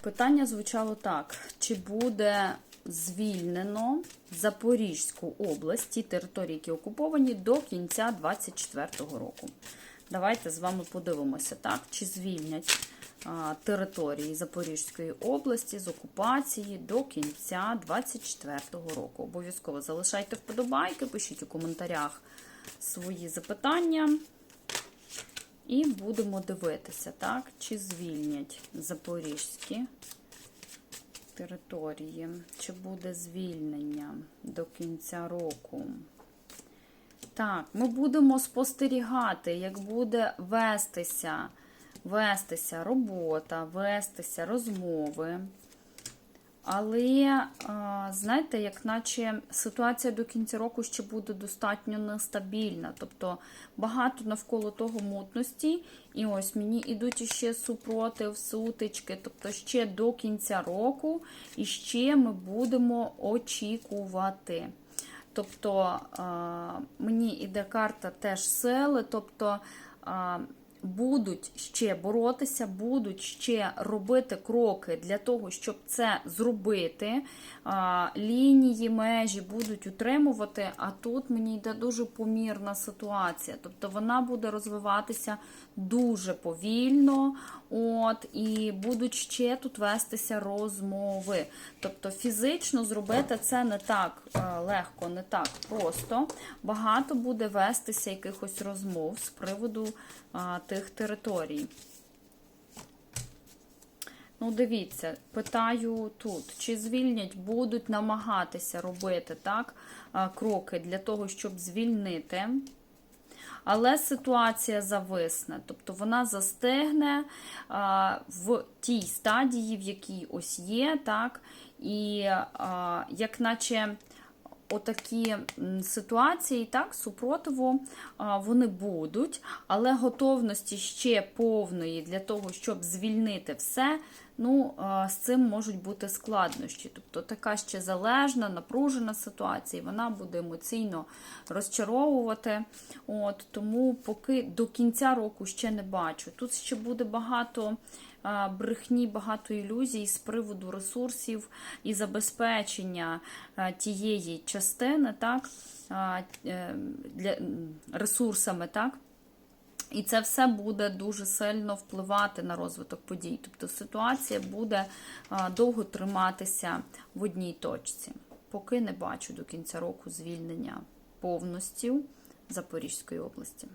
Питання звучало так: чи буде звільнено Запорізьку область, ті території, які окуповані, до кінця 2024 року? Давайте з вами подивимося, так, чи звільнять а, території Запорізької області з окупації до кінця 2024 року. Обов'язково залишайте вподобайки, пишіть у коментарях свої запитання. І будемо дивитися, так, чи звільнять запорізькі території, чи буде звільнення до кінця року. Так, ми будемо спостерігати, як буде вестися, вестися робота, вестися розмови. Але, знаєте, як наче ситуація до кінця року ще буде достатньо нестабільна. Тобто багато навколо того мутності. І ось мені йдуть іще супротив, сутички. Тобто ще до кінця року і ще ми будемо очікувати. Тобто мені іде карта теж сили, тобто. Будуть ще боротися, будуть ще робити кроки для того, щоб це зробити. Лінії, межі будуть утримувати, а тут мені йде дуже помірна ситуація. Тобто вона буде розвиватися дуже повільно, от, і будуть ще тут вестися розмови. Тобто фізично зробити це не так е, легко, не так просто. Багато буде вестися якихось розмов з приводу тих територій. Ну, дивіться, питаю тут, чи звільнять, будуть намагатися робити так, кроки для того, щоб звільнити. Але ситуація зависне, тобто вона застигне а, в тій стадії, в якій ось є, так, і а, як наче отакі ситуації, так, супротиву, вони будуть, але готовності ще повної для того, щоб звільнити все, ну, з цим можуть бути складнощі. Тобто така ще залежна, напружена ситуація, вона буде емоційно розчаровувати. От, Тому поки до кінця року ще не бачу. Тут ще буде багато брехні, багато ілюзій з приводу ресурсів і забезпечення тієї частини, так, е, для, ресурсами, так. І це все буде дуже сильно впливати на розвиток подій. Тобто ситуація буде довго триматися в одній точці. Поки не бачу до кінця року звільнення повністю Запорізької області.